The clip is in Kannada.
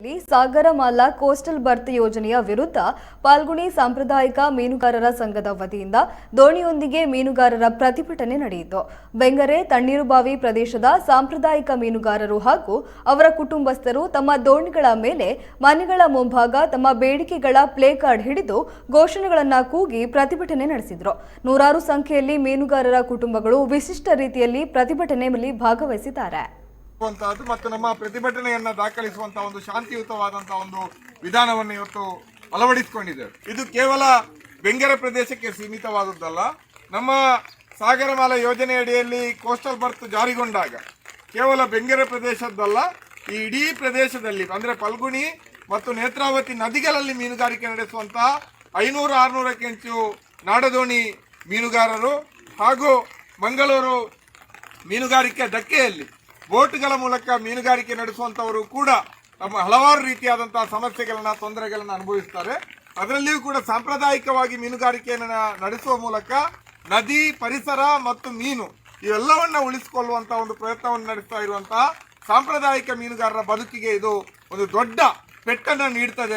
ಇಲ್ಲಿ ಸಾಗರಮಾಲಾ ಕೋಸ್ಟಲ್ ಬರ್ತ್ ಯೋಜನೆಯ ವಿರುದ್ಧ ಪಾಲ್ಗುಣಿ ಸಾಂಪ್ರದಾಯಿಕ ಮೀನುಗಾರರ ಸಂಘದ ವತಿಯಿಂದ ದೋಣಿಯೊಂದಿಗೆ ಮೀನುಗಾರರ ಪ್ರತಿಭಟನೆ ನಡೆಯಿತು. ಬೆಂಗರೆ ತಣ್ಣೀರುಬಾವಿ ಪ್ರದೇಶದ ಸಾಂಪ್ರದಾಯಿಕ ಮೀನುಗಾರರು ಹಾಗೂ ಅವರ ಕುಟುಂಬಸ್ಥರು ತಮ್ಮ ದೋಣಿಗಳ ಮೇಲೆ ಮನೆಗಳ ಮುಂಭಾಗ ತಮ್ಮ ಬೇಡಿಕೆಗಳ ಪ್ಲೇ ಕಾರ್ಡ್ ಹಿಡಿದು ಘೋಷಣೆಗಳನ್ನು ಕೂಗಿ ಪ್ರತಿಭಟನೆ ನಡೆಸಿದರು. ನೂರಾರು ಸಂಖ್ಯೆಯಲ್ಲಿ ಮೀನುಗಾರರ ಕುಟುಂಬಗಳು ವಿಶಿಷ್ಟ ರೀತಿಯಲ್ಲಿ ಪ್ರತಿಭಟನೆಯಲ್ಲಿ ಭಾಗವಹಿಸಿದ್ದಾರೆ. ಮಾಡುವಂತಹದ್ದು ಮತ್ತು ನಮ್ಮ ಪ್ರತಿಭಟನೆಯನ್ನ ದಾಖಲಿಸುವಂತಹ ಒಂದು ಶಾಂತಿಯುತವಾದಂತಹ ಒಂದು ವಿಧಾನವನ್ನು ಇವತ್ತು ಅಳವಡಿಸಿಕೊಂಡಿದ್ದೇವೆ ಇದು ಕೇವಲ ಬೆಂಗರೆ ಪ್ರದೇಶಕ್ಕೆ ಸೀಮಿತವಾದದ್ದಲ್ಲ, ನಮ್ಮ ಸಾಗರಮಾಲ ಯೋಜನೆ ಅಡಿಯಲ್ಲಿ ಕೋಸ್ಟಲ್ ಬರ್ತ್ ಜಾರಿಗೊಂಡಾಗ ಕೇವಲ ಬೆಂಗರೆ ಪ್ರದೇಶದ್ದಲ್ಲ, ಈ ಇಡೀ ಪ್ರದೇಶದಲ್ಲಿ ಅಂದರೆ ಫಲ್ಗುಣಿ ಮತ್ತು ನೇತ್ರಾವತಿ ನದಿಗಳಲ್ಲಿ ಮೀನುಗಾರಿಕೆ ನಡೆಸುವಂತಹ ಐನೂರು ಆರುನೂರಕ್ಕೆ ಹೆಚ್ಚು ನಾಡದೋಣಿ ಮೀನುಗಾರರು ಹಾಗೂ ಮಂಗಳೂರು ಮೀನುಗಾರಿಕೆ ಧಕ್ಕೆಯಲ್ಲಿ ಬೋಟ್ಗಳ ಮೂಲಕ ಮೀನುಗಾರಿಕೆ ನಡೆಸುವಂತವರು ಕೂಡ ತಮ್ಮ ಹಲವಾರು ರೀತಿಯಾದಂತಹ ಸಮಸ್ಯೆಗಳನ್ನ, ತೊಂದರೆಗಳನ್ನ ಅನುಭವಿಸ್ತಾರೆ. ಅದರಲ್ಲಿಯೂ ಕೂಡ ಸಾಂಪ್ರದಾಯಿಕವಾಗಿ ಮೀನುಗಾರಿಕೆಯನ್ನು ನಡೆಸುವ ಮೂಲಕ ನದಿ, ಪರಿಸರ ಮತ್ತು ಮೀನು ಇವೆಲ್ಲವನ್ನ ಉಳಿಸಿಕೊಳ್ಳುವಂತಹ ಒಂದು ಪ್ರಯತ್ನವನ್ನು ನಡೆಸ್ತಾ ಇರುವಂತಹ ಸಾಂಪ್ರದಾಯಿಕ ಮೀನುಗಾರರ ಬದುಕಿಗೆ ಇದು ಒಂದು ದೊಡ್ಡ ಪೆಟ್ಟನ್ನು ನೀಡ್ತದೆ.